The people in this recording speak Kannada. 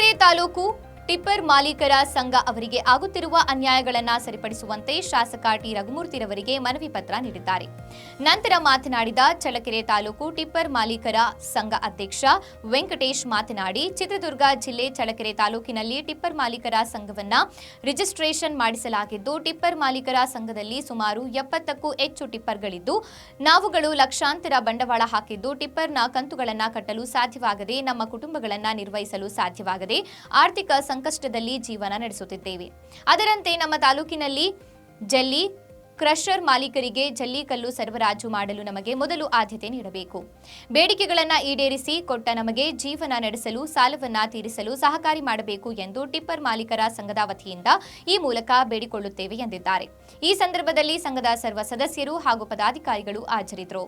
ತರೀಕೆರೆ ತಾಲೂಕು ಟಿಪ್ಪರ್ ಮಾಲೀಕರ ಸಂಘ ಅವರಿಗೆ ಆಗುತ್ತಿರುವ ಅನ್ಯಾಯಗಳನ್ನು ಸರಿಪಡಿಸುವಂತೆ ಶಾಸಕ ಟಿ ರಘುಮೂರ್ತಿರವರಿಗೆ ಮನವಿ ಪತ್ರ ನೀಡಿದ್ದಾರೆ. ನಂತರ ಮಾತನಾಡಿದ ಚಳ್ಳಕೆರೆ ತಾಲೂಕು ಟಿಪ್ಪರ್ ಮಾಲೀಕರ ಸಂಘ ಅಧ್ಯಕ್ಷ ವೆಂಕಟೇಶ್ ಮಾತನಾಡಿ, ಚಿತ್ರದುರ್ಗ ಜಿಲ್ಲೆ ಚಳ್ಳಕೆರೆ ತಾಲೂಕಿನಲ್ಲಿ ಟಿಪ್ಪರ್ ಮಾಲೀಕರ ಸಂಘವನ್ನ ರಿಜಿಸ್ಟ್ರೇಷನ್ ಮಾಡಿಸಲಾಗಿದ್ದು, ಟಿಪ್ಪರ್ ಮಾಲೀಕರ ಸಂಘದಲ್ಲಿ ಸುಮಾರು ಎಪ್ಪತ್ತಕ್ಕೂ ಹೆಚ್ಚು ಟಿಪ್ಪರ್ಗಳಿದ್ದು, ನಾವುಗಳು ಲಕ್ಷಾಂತರ ಬಂಡವಾಳ ಹಾಕಿದ್ದು, ಟಿಪ್ಪರ್ನ ಕಂತುಗಳನ್ನು ಕಟ್ಟಲು ಸಾಧ್ಯವಾಗದೆ ನಮ್ಮ ಕುಟುಂಬಗಳನ್ನು ನಿರ್ವಹಿಸಲು ಸಾಧ್ಯವಾಗದೆ ಆರ್ಥಿಕ ಸಂಕಷ್ಟದಲ್ಲಿ ಜೀವನ ನಡೆಸುತ್ತಿದ್ದೇವೆ. ಅದರಂತೆ ನಮ್ಮ ತಾಲೂಕಿನಲ್ಲಿ ಜಲ್ಲಿ, ಕ್ರಷರ್ ಮಾಲೀಕರಿಗೆ ಜಲ್ಲಿಕಲ್ಲು ಸರಬರಾಜು ಮಾಡಲು ನಮಗೆ ಮೊದಲು ಆದ್ಯತೆ ನೀಡಬೇಕು. ಬೇಡಿಕೆಗಳನ್ನು ಈಡೇರಿಸಿ ಕೊಟ್ಟ ನಮಗೆ ಜೀವನ ನಡೆಸಲು, ಸಾಲವನ್ನು ತೀರಿಸಲು ಸಹಕಾರಿ ಮಾಡಬೇಕು ಎಂದು ಟಿಪ್ಪರ್ ಮಾಲೀಕರ ಸಂಘದ ವತಿಯಿಂದ ಈ ಮೂಲಕ ಬೇಡಿಕೊಳ್ಳುತ್ತೇವೆ ಎಂದಿದ್ದಾರೆ. ಈ ಸಂದರ್ಭದಲ್ಲಿ ಸಂಘದ ಸರ್ವ ಸದಸ್ಯರು ಹಾಗೂ ಪದಾಧಿಕಾರಿಗಳು ಹಾಜರಿದ್ದರು.